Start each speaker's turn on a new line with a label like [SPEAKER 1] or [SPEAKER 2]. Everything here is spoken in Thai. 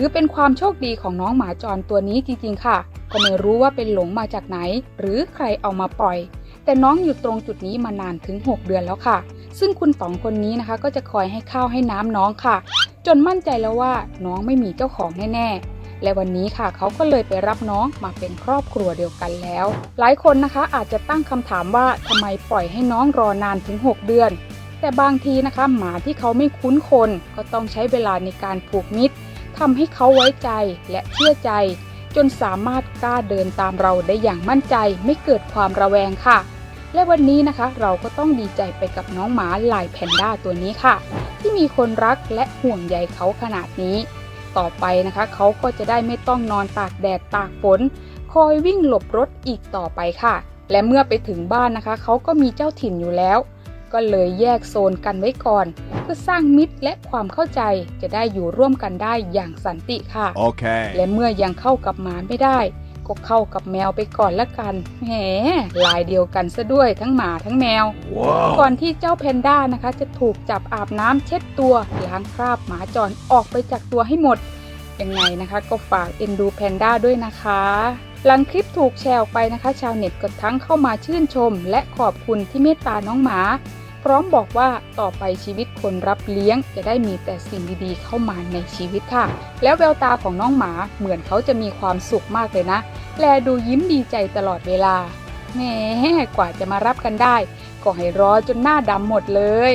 [SPEAKER 1] ือเป็นความโชคดีของน้องหมาจรตัวนี้จริงๆค่ะ ก็ไม่รู้ว่าเป็นหลงมาจากไหน หรือใครเอามาปล่อย แต่น้องอยู่ตรงจุดนี้มานานถึง 6 เดือนแล้วค่ะ ซึ่งคุณต๋องคนนี้นะคะ ก็จะคอยให้ข้าวให้น้ำน้องค่ะ จนมั่นใจแล้วว่าน้องไม่มีเจ้าของแน่ๆและวันนี้ค่ะเขาก็เลยไปรับน้องมาเป็นครอบครัวเดียวกันแล้ว หลายคนนะคะอาจจะตั้งคำถามว่าทำไมปล่อยให้น้องรอนานถึง 6 เดือน แต่บางทีนะคะหมาที่เขาไม่คุ้นคนก็ต้องใช้เวลาในการผูกมิตร ทำให้เขาไว้ใจและเชื่อใจ จนสามารถกล้าเดินตามเราได้อย่างมั่นใจไม่เกิดความระแวงค่ะ และวันนี้นะคะเราก็ต้องดีใจไปกับน้องหมาลายแพนด้าตัวนี้ค่ะ ที่มีคนรักและห่วงใยเขาขนาดนี้ ต่อไปนะคะเขาก็จะได้ไม่ต้องนอนตากแดดตากฝน คอยวิ่งหลบรถอีกต่อไปค่ะ และเมื่อไปถึงบ้านนะคะ เขาก็มีเจ้าถิ่นอยู่แล้ว ก็เลยแยกโซนกันไว้ก่อน เพื่อสร้างมิตรและความเข้าใจจะได้อยู่ร่วมกันได้อย่างสันติค่ะ
[SPEAKER 2] Okay.
[SPEAKER 1] และเมื่อยังเข้ากับหมาไม่ได้ ก็เข้ากับแมวไปก่อนละกันแหมลายเดียวกันซะด้วยทั้งหมาทั้งแมวก่อนที่เจ้าแพนด้านะคะ จะถูกจับอาบน้ำเช็ดตัวล้างคราบหมาจรออกไปจากตัวให้หมด ยังไงนะคะ ก็ฝากเอ็นดูแพนด้าด้วยนะคะ หลังคลิปถูกแชร์ออกไปนะคะ ชาวเน็ตก็ทั้งเข้ามาชื่นชม และขอบคุณที่เมตตาน้องหมา พร้อมบอกว่าต่อไปชีวิตคนรับเลี้ยง จะได้มีแต่สิ่งดีๆเข้ามาในชีวิตค่ะ แล้วแววตาของน้องหมาเหมือนเขาจะมีความสุขมากเลยนะ แลดูยิ้มดีใจตลอดเวลาแหมกว่าจะมารับกันได้ ก็ให้รอจนหน้าดำหมดเลย